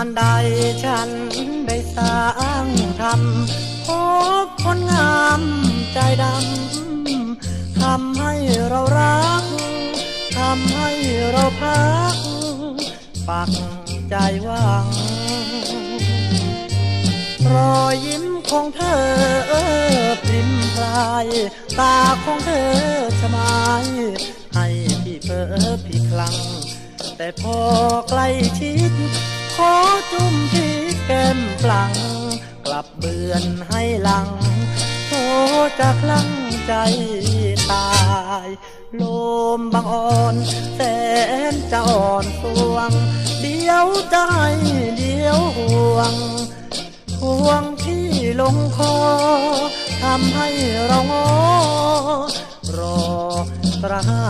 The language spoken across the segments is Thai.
านใดฉันได้สร้างทำพบคนงามใจดำทำให้เรารักทำให้เราพัก ปักใจหวัง รอยยิ้มของเธอปริมพราย ตาของเธอสมายให้พี่เพ้อพี่คลัง แต่พอใกล้ชิด ขอจุ่มที่แก้มปลัง กลับเบือนให้หลังโทจะคลั่งใจตายลมบางอ่อนแสนจะอ่อนสวง เดียวใจเดียวห่วง ห่วงที่ลงคอทำให้เรางอรอระหา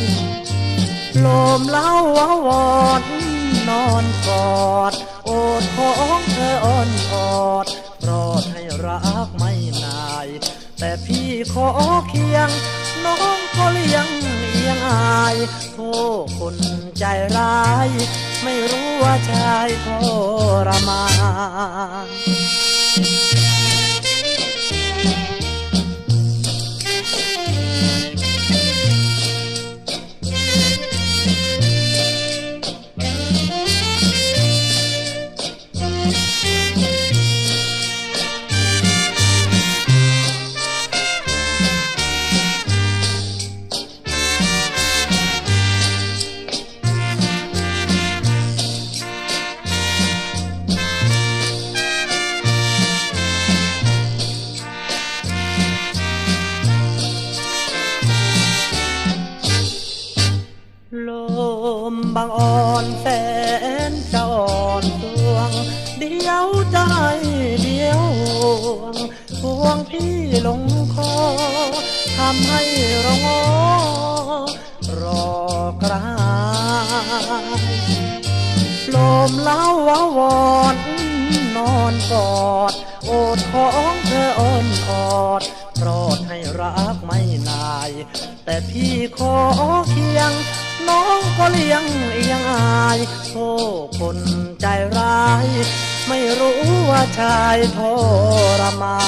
ยลมเล่าว่าวอน นอนกอด โอดของเธออ่อนออดรอดให้รักไม่นาย แต่พี่ขอเคียง น้องก็เลี้ยงเอียงอายโทษคนใจร้าย ไม่รู้ว่าชายทรมาน บางอ่อนแสนจะอ่อนสวง เดียวใจเดียวห่วงห่วงพี่ลงคอทำให้เรางอรอกรายลมเล้าวาวอนนอนกอด โอดของเธออ่อนออด แต่พี่ขอเคียง น้องก็เลี้ยงเอียงอายโทษคนใจร้าย ไม่รู้ว่าชายทรมา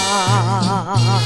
น